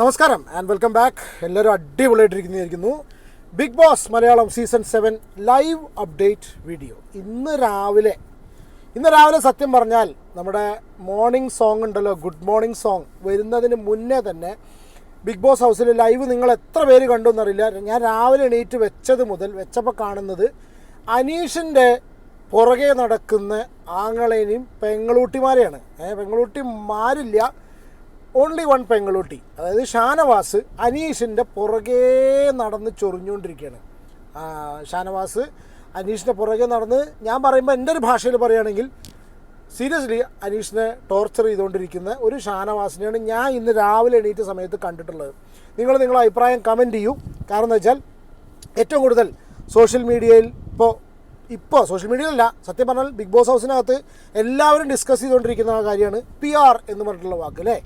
നമസ്കാരം and welcome back എല്ലാവരും അടിപൊളിയായിട്ടിരിക്കുന്നതായിരിക്കുന്നു. Bigg Boss Malayalam season seven live update video ഇന്ന് രാവിലെ ഇന്ന് രാവിലെ സത്യം പറഞ്ഞാൽ നമ്മുടെ മോർണിംഗ് സോങ് ഉണ്ടല്ലോ ഗുഡ് മോർണിംഗ് സോങ് വരുന്നതിന് മുന്നേ തന്നെ ബിഗ് ബോസ് ഹൗസിൽ ലൈവ് നിങ്ങൾ എത്ര പേര് കണ്ടു എന്നറിയില്ല. ഞാൻ രാവിലെ എണീറ്റ് വെച്ചത് മുതൽ വെച്ചപ്പോൾ കാണുന്നത് അനീഷിന്റെ പുറകെ നടക്കുന്ന ആങ്ങളേനെയും പെങ്ങളൂട്ടിമാരെയാണ്. ഏഹ് പെങ്ങളൂട്ടിമാരില്ല. ഓൺലി വൺ പെങ്ങളൂട്ടി അതായത് ഷാനവാസ് അനീഷിന്റെ പുറകെ നടന്ന് ചൊറിഞ്ഞുകൊണ്ടിരിക്കുകയാണ്. ഷാനവാസ് അനീഷിന്റെ പുറകെ നടന്ന് ഞാൻ പറയുമ്പോൾ എന്റെ ഒരു ഭാഷയിൽ പറയുകയാണെങ്കിൽ സീരിയസ്ലി അനീഷിനെ ടോർച്ചർ ചെയ്തുകൊണ്ടിരിക്കുന്ന ഒരു ഷാനവാസിനെയാണ് ഞാൻ ഇന്ന് രാവിലെ എണീറ്റ സമയത്ത് കണ്ടിട്ടുള്ളത്. നിങ്ങൾ നിങ്ങളുടെ അഭിപ്രായം കമന്റ് ചെയ്യൂ. കാരണം എന്ന് വെച്ചാൽ ഏറ്റവും കൂടുതൽ സോഷ്യൽ മീഡിയയിൽ ഇപ്പോൾ ഇപ്പോൾ സോഷ്യൽ മീഡിയയിലല്ല സത്യം പറഞ്ഞാൽ ബിഗ് ബോസ് ഹൗസിനകത്ത് എല്ലാവരും ഡിസ്കസ് ചെയ്തുകൊണ്ടിരിക്കുന്ന കാര്യമാണ് പി ആർ എന്ന് പറഞ്ഞിട്ടുള്ള വാക്ക് അല്ലേ?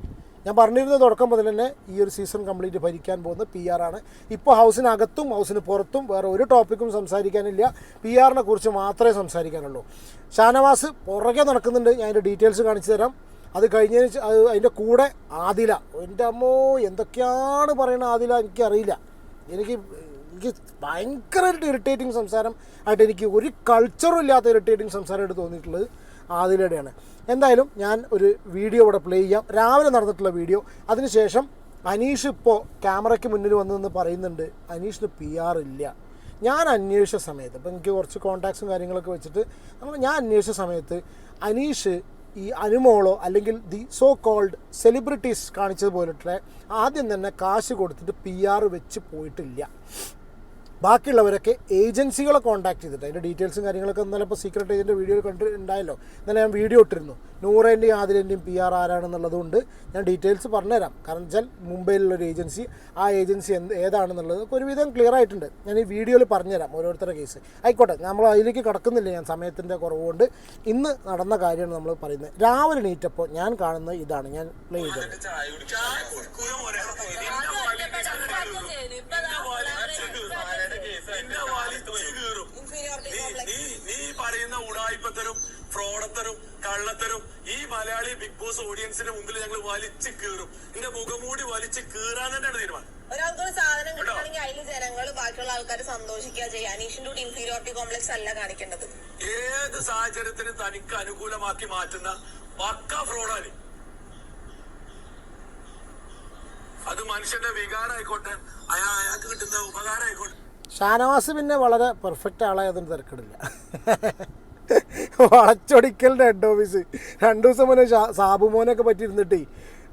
ഞാൻ പറഞ്ഞിരുന്ന തുടക്കം മുതൽ തന്നെ ഈ ഒരു സീസൺ കംപ്ലീറ്റ് ഭരിക്കാൻ പോകുന്ന പി ആർ ആണ്. ഇപ്പോൾ ഹൗസിനകത്തും ഹൗസിന് പുറത്തും വേറെ ഒരു ടോപ്പിക്കും സംസാരിക്കാനില്ല. പി ആറിനെ കുറിച്ച് മാത്രമേ സംസാരിക്കാനുള്ളൂ. ഷാനവാസ് പുറകെ നടക്കുന്നുണ്ട്. ഞാൻ അതിന്റെ ഡീറ്റെയിൽസ് കാണിച്ചു തരാം. അത് കഴിഞ്ഞതിന് അതിന്റെ കൂടെ ആദില. എന്റെ അമ്മോ എന്തൊക്കെയാണ് പറയുന്നത് ആദില? എനിക്കറിയില്ല. എനിക്ക് എനിക്ക് ഭയങ്കരമായിട്ട് ഇറിറ്റേറ്റിംഗ് സംസാരം ആയിട്ട് എനിക്ക് ഒരു കൾച്ചറും ഇല്ലാത്ത ഇറിറ്റേറ്റിംഗ് സംസാരമായിട്ട് തോന്നിയിട്ടുള്ളത് ആദിലയുടെയാണ്. എന്തായാലും ഞാൻ ഒരു വീഡിയോ ഇവിടെ പ്ലേ ചെയ്യാം. രാവിലെ നടന്നിട്ടുള്ള വീഡിയോ അതിനുശേഷം അനീഷ് ഇപ്പോൾ ക്യാമറയ്ക്ക് മുന്നിൽ വന്നതെന്ന് പറയുന്നുണ്ട് അനീഷിന് പി ആർ ഇല്ല. ഞാൻ അന്വേഷിച്ച സമയത്ത് ഇപ്പം എനിക്ക് കുറച്ച് കോൺടാക്ട്സും കാര്യങ്ങളൊക്കെ വെച്ചിട്ട് നമ്മൾ ഞാൻ അന്വേഷിച്ച സമയത്ത് അനീഷ് ഈ അനുമോളോ അല്ലെങ്കിൽ ദി സോ കോൾഡ് സെലിബ്രിറ്റീസ് കാണിച്ചതുപോലത്തെ ആദ്യം തന്നെ കാശ് കൊടുത്തിട്ട് പി ആർ വെച്ച് പോയിട്ടില്ല. ബാക്കിയുള്ളവരൊക്കെ ഏജൻസികളെ കോൺടാക്ട് ചെയ്തിട്ട് അതിന്റെ ഡീറ്റെയിൽസും കാര്യങ്ങളൊക്കെ ഇന്നലെ ഇപ്പോൾ സീക്രട്ട് ഏജന്റ് വീഡിയോ കണ്ട് ഉണ്ടായല്ലോ. ഇന്നലെ ഞാൻ വീഡിയോ ഇട്ടിരുന്നു. നൂറേന്റെയും ആദിലേന്റെയും പി ആർ ആരാണെന്നുള്ളതുകൊണ്ട് ഞാൻ ഡീറ്റെയിൽസ് പറഞ്ഞുതരാം. കാരണം വെച്ചാൽ മുംബൈയിലുള്ളൊരു ഏജൻസി ആ ഏജൻസി എന്ത് ഏതാണെന്നുള്ളത് ഒരുവിധം ക്ലിയർ ആയിട്ടുണ്ട്. ഞാൻ ഈ വീഡിയോയിൽ പറഞ്ഞുതരാം ഓരോരുത്തരുടെ കേസ് ആയിക്കോട്ടെ നമ്മൾ അതിലേക്ക് കടക്കുന്നില്ല ഞാൻ സമയത്തിന്റെ കുറവുകൊണ്ട് ഇന്ന് നടന്ന കാര്യമാണ് നമ്മൾ പറയുന്നത്. രാവിലെ എണീറ്റപ്പോൾ ഞാൻ കാണുന്ന ഇതാണ്. ഞാൻ പ്ലേ ചെയ്തത് ചായ കുടിക്കാൻ കുരു മോനെ. നിന്നെ വലിച്ച് കീറും. നിന്നെ വലിച്ച് കീറും. നീ- നീ- നീ പറയുന്ന ഉടായ്പത്തരും ഫ്രോഡത്തരും കള്ളത്തരും ഈ മലയാളി ബിഗ് ബോസ് ഓഡിയൻസിന്റെ മുമ്പിൽ ഞങ്ങൾ വലിച്ചു കീറും. എന്റെ മുഖമൂടി വലിച്ചു കീറാൻ തന്നെയാണ് തീരുമാനം. ഒരാൾക്കൊരു സാധനം കിട്ടുകയാണെങ്കിൽ അതിൽ ജനങ്ങൾ ബാക്കിയുള്ള ആൾക്കാർ സന്തോഷിക്കുക ചെയ്യുക. അനീഷിന്റെ ഒരു ഇൻഫീരിയോറിറ്റി കോംപ്ലക്സ് അല്ല കാണിക്കേണ്ടത്. ഏത് സാഹചര്യത്തിനും തനിക്ക് അനുകൂലമാക്കി മാറ്റുന്ന പക്ക ഫ്രോഡാണ്. അത് മനുഷ്യന്റെ വികാരമായിക്കോട്ടെ അയാ അയാൾക്ക് കിട്ടുന്ന ഉപകാരമായിക്കോട്ടെ. ഷാനവാസ് പിന്നെ വളരെ പെർഫെക്റ്റ് ആളെ അതിന് തിരക്കിടില്ല. വളച്ചൊടിക്കലിന്റെ ഹെഡ് ഓഫീസ് രണ്ടു ദിവസം മുന്നേ സാബുമോനൊക്കെ പറ്റിയിരുന്നിട്ടേ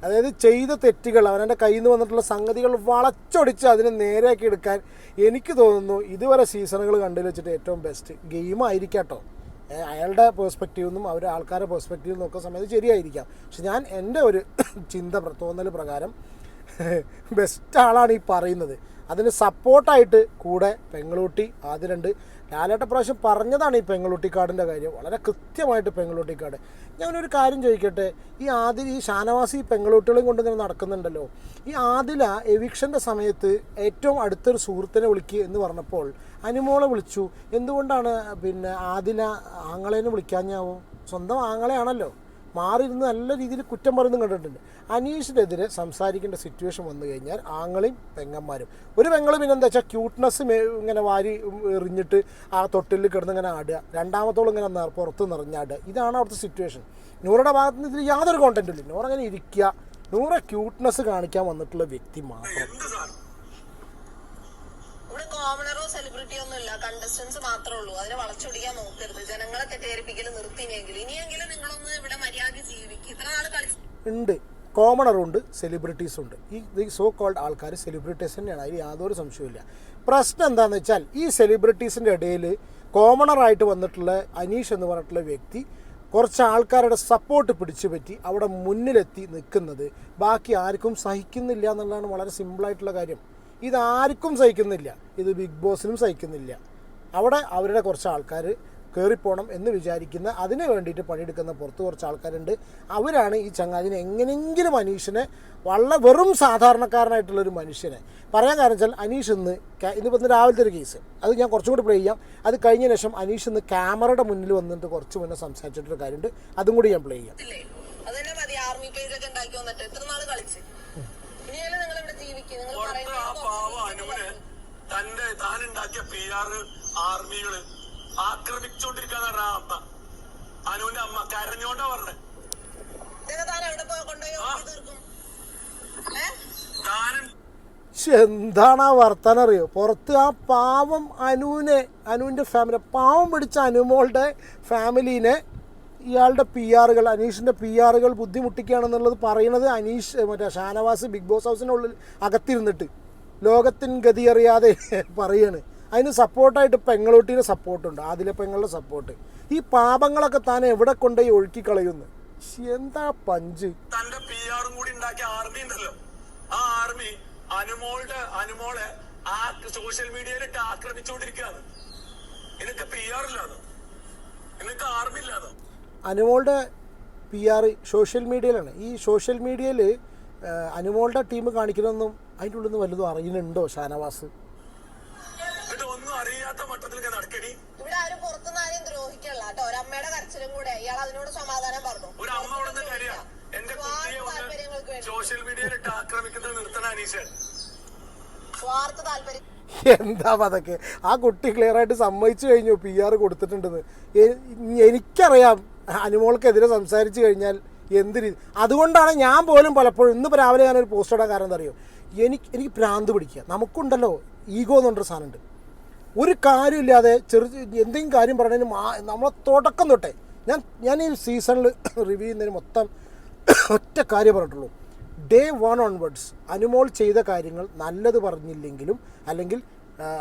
അതായത് ചെയ്ത തെറ്റുകൾ അവനെ കയ്യിൽ നിന്ന് വന്നിട്ടുള്ള സംഗതികൾ വളച്ചൊടിച്ച് അതിനെ നേരെയാക്കി എടുക്കാൻ എനിക്ക് തോന്നുന്നു ഇതുവരെ സീസണുകൾ കണ്ടു വെച്ചിട്ട് ഏറ്റവും ബെസ്റ്റ് ഗെയിം ആയിരിക്കാം കേട്ടോ അയാളുടെ പേഴ്സ്പെക്റ്റീവ് നിന്നും അവരുടെ ആൾക്കാരുടെ പേഴ്സ്പെക്റ്റീവ് നോക്കുന്ന സമയത്ത് ശരിയായിരിക്കാം. പക്ഷെ ഞാൻ എന്റെ ഒരു ചിന്ത തോന്നൽ പ്രകാരം ബെസ്റ്റ് ആളാണ് ഈ പറയുന്നത്. അതിന് സപ്പോർട്ടായിട്ട് കൂടെ പെങ്ങളൂട്ടി ആദ്യം ലാലേട്ട പ്രാവശ്യം പറഞ്ഞതാണ് ഈ പെങ്ങളൂട്ടിക്കാടിന്റെ കാര്യം. വളരെ കൃത്യമായിട്ട് പെങ്ങളൂട്ടിക്കാട് ഞാനൊരു കാര്യം ചോദിക്കട്ടെ? ഈ ആദിൽ ഈ ഷാനവാസി ഈ പെങ്ങളൂട്ടികളെയും കൊണ്ട് ഇങ്ങനെ നടക്കുന്നുണ്ടല്ലോ. ഈ ആദില എവിക്ഷന്റെ സമയത്ത് ഏറ്റവും അടുത്തൊരു സുഹൃത്തിനെ വിളിക്കുക എന്ന് പറഞ്ഞപ്പോൾ അനുമോളെ വിളിച്ചു. എന്തുകൊണ്ടാണ് പിന്നെ ആദില ആങ്ങളേനെ വിളിക്കാഞ്ഞാവോ? സ്വന്തം ആങ്ങളെയാണല്ലോ. മാറിയിരുന്ന് നല്ല രീതിയിൽ കുറ്റം പറയുന്നതും കണ്ടിട്ടുണ്ട്. അനീഷിനെതിരെ സംസാരിക്കേണ്ട സിറ്റുവേഷൻ വന്നു കഴിഞ്ഞാൽ ആങ്ങളെയും പെങ്ങന്മാരും. ഒരു പെങ്ങൾ പിന്നെ എന്താ വെച്ചാൽ ക്യൂട്ട്നെസ് ഇങ്ങനെ വാരി എറിഞ്ഞിട്ട് ആ തൊട്ടിൽ കിടന്ന് ഇങ്ങനെ ആടുക. രണ്ടാമത്തോളം ഇങ്ങനെ പുറത്ത് നിറഞ്ഞാടുക. ഇതാണ് അവിടുത്തെ സിറ്റുവേഷൻ നൂറുടെ ഭാഗത്ത് നിന്ന് ഇതിൽ യാതൊരു കോണ്ടന്റും ഇല്ല. നൂറ് അങ്ങനെ ഇരിക്കുക. നൂറ ക്യൂട്ട്നെസ് കാണിക്കാൻ വന്നിട്ടുള്ള വ്യക്തി മാത്രം. കോമണറോ സെലിബ്രിറ്റിയോ ഒന്നും ഇല്ല കണ്ടസ്റ്റൻസ് മാത്രമേ ഉള്ളൂ. അതിനെ വളച്ചൊടിക്കാൻ നോക്കരുത്. ജനങ്ങളെ തെറ്റിദ്ധരിപ്പിക്കൽ നിർത്തിനെങ്കിൽ ഇനിയെങ്കിലും നിങ്ങളൊന്ന് ഇവിടെ മര്യാദ ജീവിക്കും. ഇത്ര നാൾ കളി ഉണ്ട്. കോമണറുണ്ട് സെലിബ്രിറ്റീസും ഉണ്ട്. ഈ സോ കോൾഡ് ആൾക്കാർ സെലിബ്രിറ്റീസ് തന്നെയാണ്. അതിൽ യാതൊരു സംശയവുമില്ല. പ്രശ്നം എന്താണെന്ന് വെച്ചാൽ ഈ സെലിബ്രിറ്റീസിന്റെ ഇടയിൽ കോമണറായിട്ട് വന്നിട്ടുള്ള അനീഷ് എന്ന് പറഞ്ഞിട്ടുള്ള വ്യക്തി കുറച്ച് ആൾക്കാരുടെ സപ്പോർട്ട് പിടിച്ചു പറ്റി അവിടെ മുന്നിലെത്തി നിൽക്കുന്നത്. ബാക്കി ആർക്കും സഹിക്കുന്നില്ല എന്നുള്ളതാണ് വളരെ സിമ്പിളായിട്ടുള്ള കാര്യം. ഇതാർക്കും സഹിക്കുന്നില്ല. ഇത് ബിഗ് ബോസിനും സഹിക്കുന്നില്ല. അവിടെ അവരുടെ കുറച്ച് ആൾക്കാർ കയറിപ്പോണം എന്ന് വിചാരിക്കുന്ന അതിന് വേണ്ടിയിട്ട് പണിയെടുക്കുന്ന പുറത്ത് കുറച്ച് ആൾക്കാരുണ്ട് അവരാണ് ഈ ചങ്ങാതിനെ എങ്ങനെയെങ്കിലും അനീഷിനെ വളരെ വെറും സാധാരണക്കാരനായിട്ടുള്ളൊരു മനുഷ്യനെ. പറയാൻ കാരണം വെച്ചാൽ അനീഷ് ഇന്ന് ഇന്നിപ്പോൾ ഇന്ന് രാവിലത്തെ ഒരു കേസ്. അത് ഞാൻ കുറച്ചും കൂടി പ്ലേ ചെയ്യാം. അത് കഴിഞ്ഞ ശേഷം അനീഷ് ഇന്ന് ക്യാമറയുടെ മുന്നിൽ വന്നിട്ട് കുറച്ച് മുന്നേ സംസാരിച്ചിട്ടൊരു കാര്യമുണ്ട്. അതും കൂടി ഞാൻ പ്ലേ ചെയ്യാം. മതി. ആർമി തന്റെ നിങ്ങൾ ഇവിടെ ജീവിക്കുക? നിങ്ങൾ ആ തന്റെ പി ആർ ആർമികൾ ആക്രമിച്ചോണ്ടിരിക്കാന്നാണ് ആ അമ്മ. അനുവിന്റെ അമ്മ കരഞ്ഞോണ്ടാ പറഞ്ഞത് അവിടെ എന്താണ് ആ. വർത്തമാനം അറിയോ? പുറത്ത് ആ പാവം അനുവിനെ അനുവിന്റെ ഫാമിലി പാവം പിടിച്ച അനുമോളുടെ ഫാമിലീനെ ഇയാളുടെ പി ആറുകൾ അനീഷിന്റെ പി ആറുകൾ ബുദ്ധിമുട്ടിക്കുകയാണെന്നുള്ളത് പറയുന്നത് അനീഷ് മറ്റേ ഷാനവാസ് ബിഗ് ബോസ് ഹൗസിനുള്ളിൽ അകത്തിരുന്നിട്ട്. ലോകത്തിൻ ഗതി അറിയാതെ പറയാണ്. അതിന് സപ്പോർട്ടായിട്ട് പെങ്ങളൂട്ടീന്റെ സപ്പോർട്ടുണ്ട്. ആദിലെ പെങ്ങളുടെ സപ്പോർട്ട്. ഈ പാപങ്ങളൊക്കെ താൻ എവിടെ കൊണ്ടുപോയി ഒഴുക്കി കളയുന്നു എന്താ പഞ്ച്? തന്റെ പി ആറും കൂടി ഉണ്ടാക്കിയ ആർമി ഉണ്ടല്ലോ. ആ ആർമി അനുമോളുടെ അനുമോളെ ആ സോഷ്യൽ മീഡിയയിലിട്ട് ആക്രമിച്ചുകൊണ്ടിരിക്കുകയാണ്. എനിക്ക് പി ആർ ഇല്ലാതോ നിനക്ക് ആർമി ഇല്ലാതോ അനുമോളുടെ പി ആർ സോഷ്യൽ മീഡിയയിലാണ് ഈ സോഷ്യൽ മീഡിയയിൽ അനുമോളുടെ ടീം കാണിക്കുന്നതൊന്നും അതിന്റെ ഉള്ളിൽ നിന്ന് വല്ലതും അറിയുന്നുണ്ടോ ഷാനവാസ്? അറിയാത്ത മട്ടത്തിൽ ഇവിടെ ആരും പുറത്തുനിന്ന് ആരും ദ്രോഹിക്കല്ല കേട്ടോ. ഒരമ്മയുടെ കരച്ചിലും കൂടെ. ഇയാൾ അതിനോട് സമാധാനം പറഞ്ഞു. ഒരു അമ്മ നിന്ന് എന്റെ കുട്ടിയെ സോഷ്യൽ മീഡിയയിലിട്ട് ആക്രമിക്കുന്നത് നിർത്തണ അനീഷൻ സ്വാർത്ഥ താല്പര്യം. എന്താ അതൊക്കെ ആ കുട്ടി ക്ലിയർ ആയിട്ട് സമ്മതിച്ചു കഴിഞ്ഞു. പി ആർ കൊടുത്തിട്ടുണ്ടെന്ന്. എനിക്കറിയാം. അനുമോൾക്കെതിരെ സംസാരിച്ചു കഴിഞ്ഞാൽ എന്ത് രീതി? അതുകൊണ്ടാണ് ഞാൻ പോലും പലപ്പോഴും ഇന്ന് രാവിലെ ഞാനൊരു പോസ്റ്റ് ഇടാൻ കാരണം എന്താ അറിയോ എനിക്ക് എനിക്ക് ഭ്രാന്ത് പിടിക്കുക. നമുക്കുണ്ടല്ലോ ഈഗോ എന്ന് പറഞ്ഞൊരു സാധനമുണ്ട്. ഒരു കാര്യമില്ലാതെ ചെറു എന്തെങ്കിലും കാര്യം പറഞ്ഞതിന് മാ നമ്മളെ തുടക്കം തൊട്ടേ ഞാൻ ഞാൻ ഈ സീസണിൽ റിവ്യൂ ചെയ്യുന്നതിന് മൊത്തം ഒറ്റ കാര്യം പറഞ്ഞിട്ടുള്ളൂ. ഡേ വൺ ഓൺവേർഡ്സ് അനുമോൾ ചെയ്ത കാര്യങ്ങൾ നല്ലത് പറഞ്ഞില്ലെങ്കിലും അല്ലെങ്കിൽ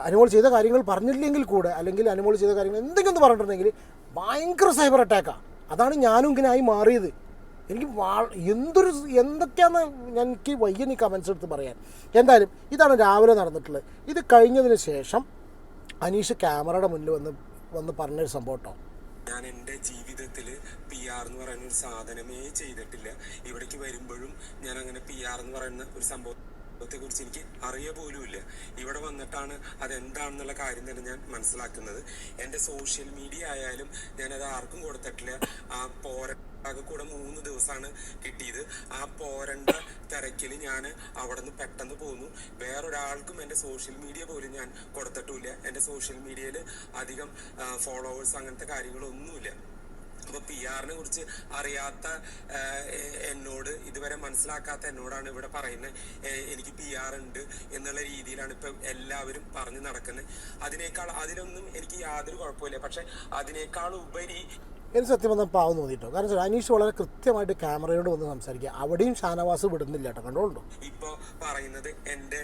അനുമോൾ ചെയ്ത കാര്യങ്ങൾ പറഞ്ഞില്ലെങ്കിൽ കൂടെ അല്ലെങ്കിൽ അനുമോൾ ചെയ്ത കാര്യങ്ങൾ എന്തെങ്കിലും ഒന്ന് പറഞ്ഞിട്ടുണ്ടെങ്കിൽ ഭയങ്കര സൈബർ അറ്റാക്കാണ് അതാണ് ഞാനും ആയി മാറിയത്. എനിക്ക് വാ- എന്തൊരു എന്തൊക്കെയാന്ന് ഞാൻ എനിക്ക് വയ്യ നീ കമൻസ് എടുത്ത് പറയാൻ. എന്തായാലും ഇതാണ് രാവിലെ നടന്നിട്ടുള്ളത്. ഇത് കഴിഞ്ഞതിന് ശേഷം അനീഷ് ക്യാമറയുടെ മുന്നിൽ വന്ന് വന്ന് പറഞ്ഞൊരു സംഭവം കേട്ടോ. ഞാൻ എന്റെ ജീവിതത്തിൽ പി ആർ എന്ന് പറയുന്ന ഒരു സാധനമേ ചെയ്തിട്ടില്ല. ഇവിടേക്ക് വരുമ്പോഴും ഞാൻ അങ്ങനെ പി ആർ എന്ന് പറയുന്ന ഒരു സംഭവത്തെ കുറിച്ച് എനിക്ക് അറിയ പോലുമില്ല ഇവിടെ വന്നിട്ടാണ് അതെന്താണെന്നുള്ള കാര്യം തന്നെ ഞാൻ മനസ്സിലാക്കുന്നത്. എന്റെ സോഷ്യൽ മീഡിയ ആയാലും ഞാനത് ആർക്കും കൊടുത്തിട്ടില്ല. ആ പോര കൂടെ മൂന്ന് ദിവസമാണ് കിട്ടിയത്. ആ പോരണ്ട തിരക്കിൽ ഞാൻ അവിടെ നിന്ന് പെട്ടെന്ന് പോന്നു. വേറൊരാൾക്കും എന്റെ സോഷ്യൽ മീഡിയ പോലും ഞാൻ കൊടുത്തിട്ടുമില്ല. എന്റെ സോഷ്യൽ മീഡിയയിൽ അധികം ഫോളോവേഴ്സ് അങ്ങനത്തെ കാര്യങ്ങളൊന്നുമില്ല. അപ്പൊ പി ആറിനെ കുറിച്ച് അറിയാത്ത എന്നോട് ഇതുവരെ മനസ്സിലാക്കാത്ത എന്നോടാണ് ഇവിടെ പറയുന്നത്. എനിക്ക് പി ആർ ഉണ്ട് എന്നുള്ള രീതിയിലാണ് ഇപ്പൊ എല്ലാവരും പറഞ്ഞു നടക്കുന്നത്. അതിനേക്കാൾ അതിലൊന്നും എനിക്ക് യാതൊരു കുഴപ്പമില്ല പക്ഷെ അതിനേക്കാൾ ഉപരി എനിക്ക് സത്യം പറഞ്ഞാൽ പാവം തോന്നിയിട്ടോ. കാരണം അനീഷ് വളരെ കൃത്യമായിട്ട് ക്യാമറയോട് വന്ന് സംസാരിക്കുക. അവിടെയും ഷാനവാസ് വിടുന്നില്ല കേട്ടോ കണ്ടോണ്ടോ ഇപ്പോ പറയുന്നത് എന്റെ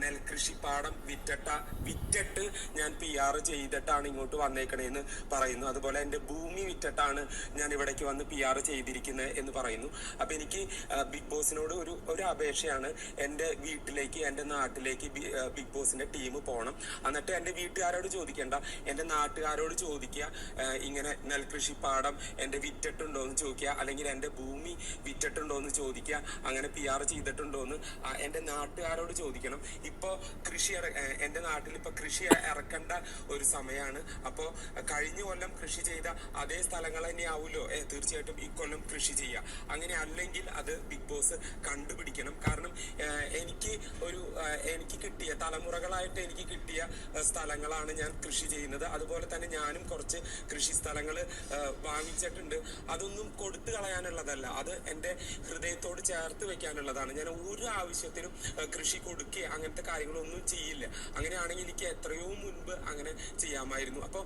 നെൽകൃഷി പാടം വിറ്റട്ട വിറ്റിട്ട് ഞാൻ പി ആർ ചെയ്തിട്ടാണ് ഇങ്ങോട്ട് വന്നേക്കണേന്ന് പറയുന്നു. അതുപോലെ എന്റെ ഭൂമി വിറ്റട്ടാണ് ഞാൻ ഇവിടേക്ക് വന്ന് പി ആർ ചെയ്തിരിക്കുന്നത് എന്ന് പറയുന്നു. അപ്പൊ എനിക്ക് ബിഗ് ബോസിനോട് ഒരു ഒരു അപേക്ഷയാണ് എന്റെ വീട്ടിലേക്ക് എന്റെ നാട്ടിലേക്ക് ബിഗ് ബോസിന്റെ ടീം പോകണം എന്നിട്ട് എന്റെ വീട്ടുകാരോട് ചോദിക്കേണ്ട. എന്റെ നാട്ടുകാരോട് ചോദിക്കുക ഇങ്ങനെ ഇങ്ങനെ നെൽകൃഷിപ്പാടം എന്റെ വിറ്റിട്ടുണ്ടോ എന്ന് ചോദിക്കുക അല്ലെങ്കിൽ എന്റെ ഭൂമി വിറ്റിട്ടുണ്ടോ എന്ന് ചോദിക്കുക അങ്ങനെ പി ആർ ചെയ്തിട്ടുണ്ടോ എന്ന് എന്റെ നാട്ടുകാരോട് ചോദിക്കണം. ഇപ്പോ കൃഷി എന്റെ നാട്ടിൽ ഇപ്പൊ കൃഷി ഇറക്കേണ്ട ഒരു സമയമാണ്. അപ്പോ കഴിഞ്ഞ കൊല്ലം കൃഷി ചെയ്ത അതേ സ്ഥലങ്ങൾ തന്നെ ആവുമല്ലോ തീർച്ചയായിട്ടും ഇക്കൊല്ലം കൊല്ലം കൃഷി ചെയ്യുക അങ്ങനെ അല്ലെങ്കിൽ അത് ബിഗ് ബോസ് കണ്ടുപിടിക്കണം. കാരണം എനിക്ക് ഒരു എനിക്ക് കിട്ടിയ തലമുറകളായിട്ട് എനിക്ക് കിട്ടിയ സ്ഥലങ്ങളാണ് ഞാൻ കൃഷി ചെയ്യുന്നത്. അതുപോലെ തന്നെ ഞാനും കുറച്ച് കൃഷി സ്ഥലങ്ങൾ വാങ്ങിച്ചിട്ടുണ്ട് അതൊന്നും കൊടുത്തു കളയാനുള്ളതല്ല. അത് എന്റെ ഹൃദയത്തോട് ചേർത്ത് വെക്കാനുള്ളതാണ്. ഞാൻ ഒരു ആവശ്യത്തിനും കൃഷി കൊടുക്കുക അങ്ങനത്തെ കാര്യങ്ങളൊന്നും ചെയ്യില്ല. അങ്ങനെയാണെങ്കിൽ എനിക്ക് എത്രയോ മുൻപ് അങ്ങനെ ചെയ്യാമായിരുന്നു. അപ്പോൾ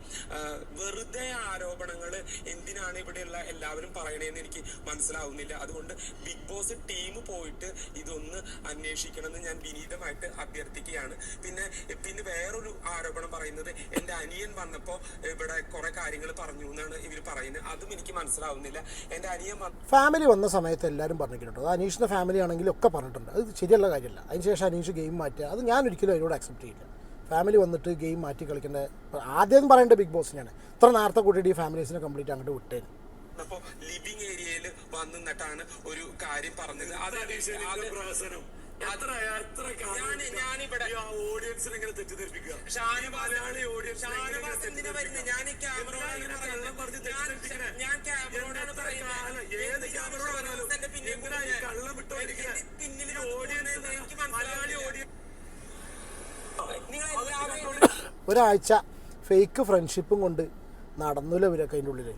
വെറുതെ ആരോപണങ്ങൾ എന്തിനാണ് ഇവിടെയുള്ള എല്ലാവരും പറയണേന്ന് എനിക്ക് മനസ്സിലാവുന്നില്ല. അതുകൊണ്ട് ബിഗ് ബോസ് ടീം പോയിട്ട് ഇതൊന്ന് അന്വേഷിക്കണമെന്ന് ഞാൻ വിനീതമായിട്ട് അഭ്യർത്ഥിക്കുകയാണ്. പിന്നെ പിന്നെ വേറൊരു ആരോപണം പറയുന്നത് എന്റെ അനിയൻ വന്നപ്പോ ഇവിടെ കുറെ കാര്യങ്ങൾ പറഞ്ഞു എന്നാണ് ഇവർ പറയുന്നത് അതും എനിക്ക് മനസ്സിലാവുന്നില്ല. എന്റെ അനിയൻ ഫാമിലി വന്ന സമയത്ത് എല്ലാവരും പറഞ്ഞിട്ടുണ്ട്. അത് അനീഷിന്റെ ഫാമിലി ആണെങ്കിലും ഒക്കെ പറഞ്ഞിട്ടുണ്ട്. അത് ശരിയുള്ള കാര്യമല്ല. അതിനുശേഷം അനീഷ് ഗെയിം മാറ്റുക. അത് ഞാൻ ഒരിക്കലും അതിനോട് അക്സെപ്റ്റ് ചെയ്യില്ല. ഫാമിലി വന്നിട്ട് ഗെയിം മാറ്റി കളിക്കേണ്ട ആദ്യം പറയേണ്ട ബിഗ് ബോസ് ഞാൻ ഇത്ര നേരത്തെ കൂട്ടിയിട്ട് ഈ ഫാമിലീസിനെ കംപ്ലീറ്റ് അങ്ങോട്ട് വിട്ടേന്. അപ്പോൾ ലിവിങ് ഏരിയയിൽ വന്നിട്ടാണ് നിന്നിട്ടാണ് ഒരു കാര്യം പറഞ്ഞത്. അത് ഓഡിയൻസിനെ ഇങ്ങനെ തെറ്റിദ്ധരിപ്പിക്കുക? ഷാനവാസ് എന്തിനാ വരുന്നത് ഞാൻ? ഞാൻ ക്യാമറയോടാണ് എത്ര പറയുന്നത് ഏത് എന്റെ പിന്നിൽ കള്ളം? പിന്നിൽ ഓഡിയൻസ് എനിക്ക് മലയാളി ഓഡിയൻസ് നിങ്ങൾ ഒരാഴ്ച ഫേക്ക് ഫ്രണ്ട്ഷിപ്പും കൊണ്ട് നടന്നില്ല ഇവരൊക്കെ അതിന്റെ ഉള്ളിൽ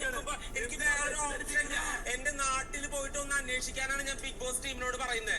കേൾക്കുമ്പോ എനിക്ക് വേറൊരു ഓപ്ഷൻ ഇല്ല. എന്റെ നാട്ടിൽ പോയിട്ട് ഒന്ന് അന്വേഷിക്കാനാണ് ഞാൻ ബിഗ് ബോസ് ടീമിനോട് പറയുന്നത്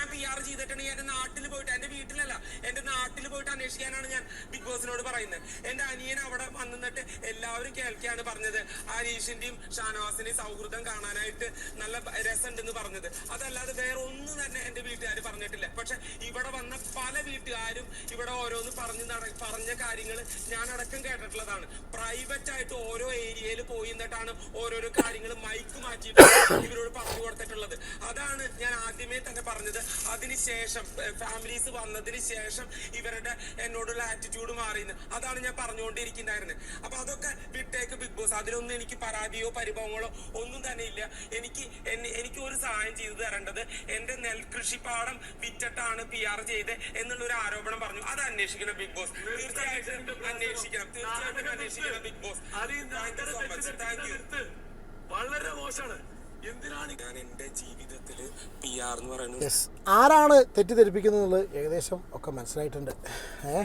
പി ആർ ചെയ്തിട്ടുണ്ടെങ്കിൽ എന്റെ നാട്ടിൽ പോയിട്ട് എന്റെ വീട്ടിലല്ല എന്റെ നാട്ടിൽ പോയിട്ട് അന്വേഷിക്കാനാണ് ഞാൻ ബിഗ് ബോസിനോട് പറയുന്നത്. എന്റെ അനിയൻ അവിടെ വന്നിട്ട് എല്ലാവരും കേൾക്കാണ് പറഞ്ഞത്. അനീഷിന്റെയും ഷാനവാസിന്റെയും സൗഹൃദം കാണാനായിട്ട് നല്ല രസമുണ്ടെന്ന് പറഞ്ഞത്. അതല്ലാതെ വേറെ ഒന്നും തന്നെ എന്റെ വീട്ടുകാർ പറഞ്ഞിട്ടില്ല. പക്ഷെ ഇവിടെ വന്ന പല വീട്ടുകാരും ഇവിടെ ഓരോന്ന് പറഞ്ഞു പറഞ്ഞ കാര്യങ്ങൾ ഞാൻ അടക്കം കേട്ടിട്ടുള്ളതാണ്. പ്രൈവറ്റ് ആയിട്ട് ഓരോ ഏരിയയിൽ പോയി എന്നിട്ടാണ് ഓരോരോ കാര്യങ്ങൾ മൈക്ക് മാറ്റിയിട്ട് ഇവരോട് പറഞ്ഞു കൊടുത്തിട്ടുള്ളത്. അതാണ് ഞാൻ ആദ്യമേ തന്നെ പറഞ്ഞത്. അതിനുശേഷം ഫാമിലീസ് വന്നതിന് ശേഷം ഇവരുടെ എന്നോടുള്ള ആറ്റിറ്റ്യൂഡ് മാറിയെന്ന്. അതാണ് ഞാൻ പറഞ്ഞുകൊണ്ടിരിക്കുന്നുണ്ടായിരുന്നത് അപ്പൊ അതൊക്കെ വിട്ടേക്ക് ബിഗ് ബോസ്. അതിലൊന്നും എനിക്ക് പരാതിയോ പരിഭവങ്ങളോ ഒന്നും തന്നെ ഇല്ല. എനിക്ക് എനിക്ക് ഒരു സഹായം ചെയ്തു തരേണ്ടത് എന്റെ നെൽകൃഷിപ്പാടം വിറ്റിട്ടാണ് പി ആർ ചെയ്ത് എന്നുള്ള ഒരു ആരോപണം പറഞ്ഞു. അത് അന്വേഷിക്കണം ബിഗ് ബോസ്. തീർച്ചയായിട്ടും അന്വേഷിക്കണം. തീർച്ചയായിട്ടും അന്വേഷിക്കണം ബിഗ് ബോസ്. താങ്ക് യു വളരെ മോശമാണ്. ആരാണ് തെറ്റിദ്ധരിപ്പിക്കുന്നത് ഏകദേശം ഒക്കെ മനസ്സിലായിട്ടുണ്ട്. ഏ?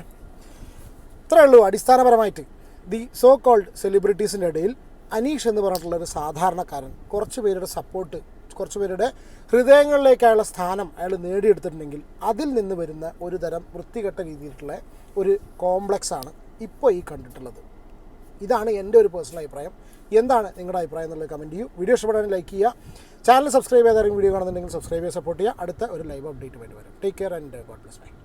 ഇത്രയേ ഉള്ളൂ അടിസ്ഥാനപരമായിട്ട് ദി സോ കോൾഡ് സെലിബ്രിറ്റീസിന്റെ ഇടയിൽ അനീഷ് എന്ന് പറഞ്ഞിട്ടുള്ള ഒരു സാധാരണക്കാരൻ കുറച്ച് പേരുടെ സപ്പോർട്ട് കുറച്ച് പേരുടെ ഹൃദയങ്ങളിലേക്കായുള്ള സ്ഥാനം അയാൾ നേടിയെടുത്തിട്ടുണ്ടെങ്കിൽ അതിൽ നിന്ന് വരുന്ന ഒരു തരം വൃത്തികെട്ട രീതിയിലുള്ള ഒരു കോംപ്ലക്സ് ആണ് ഇപ്പോൾ ഈ കണ്ടിട്ടുള്ളത്. ഇതാണ് എന്റെ ഒരു പേഴ്സണൽ അഭിപ്രായം. എന്താണ് നിങ്ങളുടെ അഭിപ്രായം എന്നുള്ളത് കമന്റ് ചെയ്യൂ. വീഡിയോ ഇഷ്ടപ്പെടാൻ ലൈക്ക് ചെയ്യുക. ചാനൽ സബ്സ്ക്രൈബ് ചെയ്താലും വീഡിയോ കാണുന്നുണ്ടെങ്കിൽ സബ്സ്ക്രൈബ് ചെയ്ത് സപ്പോർട്ട് ചെയ്യുക. അടുത്ത ഒരു ലൈവ് അപ്ഡേറ്റ് വേണ്ടി വരും. Take care and God bless bye